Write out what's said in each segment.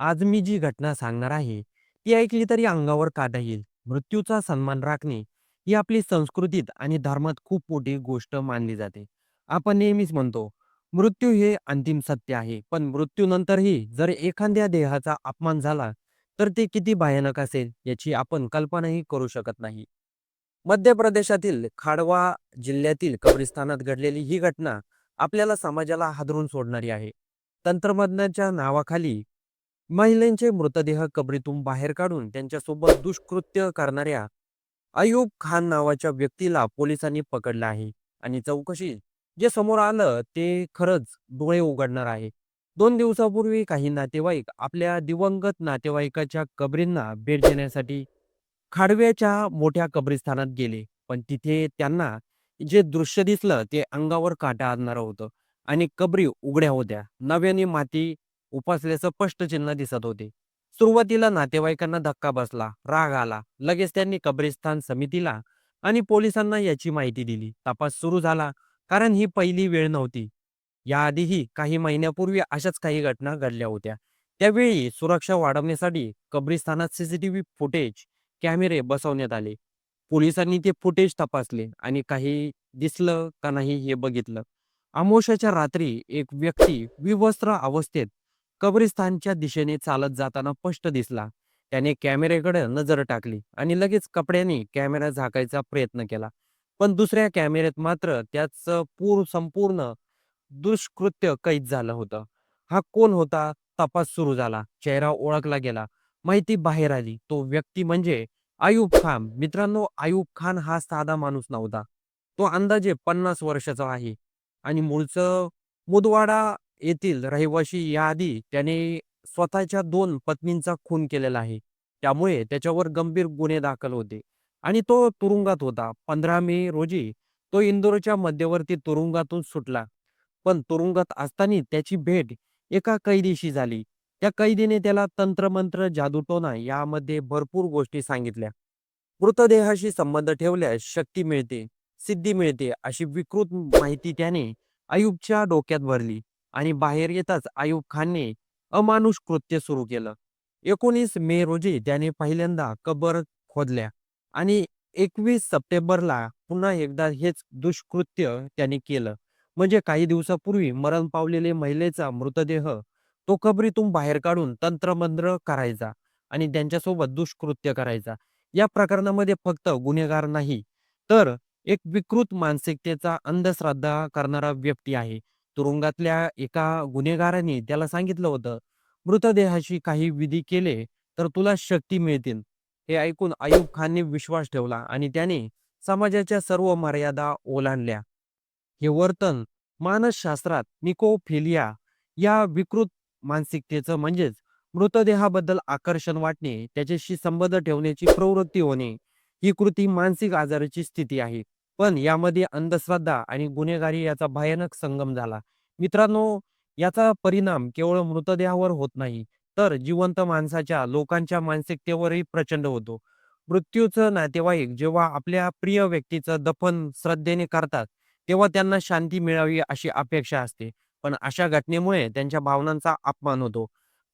आज मी जी घटना सांगणार आहे, ती ऐकली तरी अंगावर काटा येईल. मृत्यूचा सन्मान राखणे ही आपली संस्कृतीत आणि धर्मात खूप मोठी गोष्ट मानली जाते. आपण नेहमीच म्हणतो, मृत्यू हे अंतिम सत्य आहे. पण मृत्यूनंतरही जर एखाद्या देहाचा अपमान झाला, तर ते किती भयानक असेल याची आपण कल्पनाही करू शकत नाही. मध्य प्रदेशातील खाडवा जिल्ह्यातील कब्रिस्तानात घडलेली ही घटना आपल्याला समाजाला हादरून सोडणारी आहे. तंत्रज्ञानाच्या नावाखाली महिलांचे मृतदेह कबरीतून बाहेर काढून त्यांच्यासोबत दुष्कृत्य करणाऱ्या अयूब खान नावाच्या व्यक्तीला पोलिसांनी पकडलं आहे आणि चौकशीत जे समोर आलं ते खरंच डोळे उघडणार आहे. दोन दिवसापूर्वी काही नातेवाईक आपल्या दिवंगत नातेवाईकाच्या कबरींना भेट देण्यासाठी खाडव्याच्या मोठ्या कब्रिस्तानात गेले. पण तिथे त्यांना जे दृश्य दिसलं ते अंगावर काटा आणणारं होतं आणि कबरी उघड्या होत्या. नव्याने माती उपसल्याचं स्पष्ट चिन्ह दिसत होते. सुरुवातीला नातेवाईकांना धक्का बसला, राग आला. लगेच त्यांनी कब्रिस्तान समितीला आणि पोलिसांना याची माहिती दिली. तपास सुरू झाला कारण ही पहिली वेळ नव्हती. याआधीही काही महिन्यापूर्वी अशाच काही घटना घडल्या होत्या. त्यावेळी सुरक्षा वाढवण्यासाठी कब्रिस्तानात सीसीटीव्ही फुटेज कॅमेरे बसवण्यात आले. पोलिसांनी ते फुटेज तपासले आणि काही दिसलं का नाही हे बघितलं. अमोशाच्या रात्री एक व्यक्ती विवस्त्र अवस्थेत कब्रिस्तानच्या दिशेने चालत जाताना स्पष्ट दिसला. त्याने कॅमेऱ्याकडे नजर टाकली आणि लगेच कपड्याने कॅमेरा झाकायचा प्रयत्न केला. पण दुसऱ्या कॅमेऱ्यात मात्र त्याचं पूर संपूर्ण दुष्कृत्य कैद झालं होतं. हा कोण होता? तपास सुरू झाला. चेहरा ओळखला गेला. माहिती बाहेर आली. तो व्यक्ती म्हणजे आयुब खान. मित्रांनो, आयुब खान हा साधा माणूस नव्हता. तो अंदाजे 50 वर्षाचा आहे आणि मूळचं मुदवाडा येथील रहिवासी. याआधी त्याने स्वतःच्या दोन पत्नींचा खून केलेला आहे. त्यामुळे त्याच्यावर गंभीर गुन्हे दाखल होते आणि तो तुरुंगात होता. 15 मे रोजी तो इंदोरच्या मध्यवर्ती तुरुंगातून सुटला. पण तुरुंगात असताना त्याची भेट एका कैदीशी झाली. त्या कैदीने त्याला तंत्रमंत्र, जादूटोना यामध्ये भरपूर गोष्टी सांगितल्या. मृतदेहाशी संबंध ठेवल्यास शक्ती मिळते, सिद्धी मिळते अशी विकृत माहिती त्याने अयुबच्या डोक्यात भरली आणि बाहेर येताच आयुब खानने अमानुष कृत्य सुरू केलं. 19 मे रोजी त्याने पहिल्यांदा कबर खोदल्या आणि 21 सप्टेंबरला पुन्हा एकदा हेच दुष्कृत्य त्याने केलं. म्हणजे काही दिवसापूर्वी मरण पावलेले महिलेचा मृतदेह तो कबरीतून बाहेर काढून तंत्रमंत्र करायचा आणि त्यांच्यासोबत दुष्कृत्य करायचा. या प्रकरणामध्ये फक्त गुन्हेगार नाही, तर एक विकृत मानसिकतेचा अंधश्रद्धा करणारा व्यक्ती आहे. तुरुंगातल्या एका गुन्हेगाराने त्याला सांगितलं होतं, "मृतदेहाशी काही विधी केले तर तुला शक्ती मिळतील." हे ऐकून आयुब खानने विश्वास ठेवला आणि त्याने समाजाच्या सर्व मर्यादा ओलांडल्या. हे वर्तन मानसशास्त्रात निकोफिलिया या विकृत मानसिकतेचं म्हणजेच मृतदेहाबद्दल आकर्षण वाटणे, त्याच्याशी संबंध ठेवण्याची प्रवृत्ती होणे, ही कृती मानसिक आजाराची स्थिती आहे. पण यामध्ये अंधश्रद्धा आणि गुन्हेगारी याचा भयानक संगम झाला. मित्रांनो, याचा परिणाम केवळ मृतदेहावर होत नाही, तर जिवंत माणसाच्या लोकांच्या मानसिकतेवरही प्रचंड होतो. मृत्यूचं नातेवाईक जेव्हा आपल्या प्रिय व्यक्तीचं दफन श्रद्धेने करतात, तेव्हा त्यांना शांती मिळावी अशी अपेक्षा असते. पण अशा घटनेमुळे त्यांच्या भावनांचा अपमान होतो.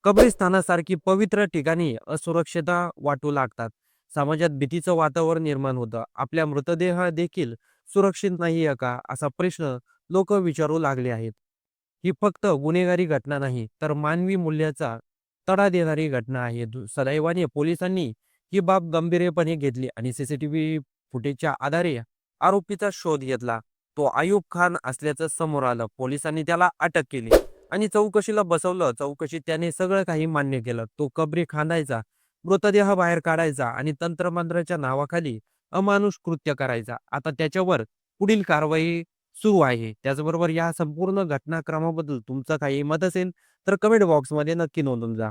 कब्रिस्तानासारखी पवित्र ठिकाणी असुरक्षता वाटू लागतात. समाजात भीतीचं वातावरण निर्माण होतं. आपल्या मृतदेह देखील सुरक्षित नाहीये का? असा प्रश्न लोक विचारू लागले आहेत. ही फक्त गुन्हेगारी घटना नाही, तर मानवी मूल्याचा तडा देणारी घटना आहे. सदैवाने पोलिसांनी ही बाब गंभीरपणे घेतली आणि सीसीटीव्ही फुटेजच्या आधारे आरोपीचा शोध घेतला. तो आयुब खान असल्याचं समोर आलं. पोलिसांनी त्याला अटक केली आणि चौकशीला बसवलं. चौकशीत त्याने सगळं काही मान्य केलं. तो कबरी खांदायचा, मृतदेह बाहेर काढायचा आणि तंत्रमंत्राच्या नावाखाली अमानुष कृत्य करायचा. आता त्याच्यावर पुढील कारवाई सुरू आहे. त्याचबरोबर या संपूर्ण घटनाक्रमाबद्दल तुमचं काही मत असेल तर कमेंट बॉक्समध्ये नक्की नोंदून जा.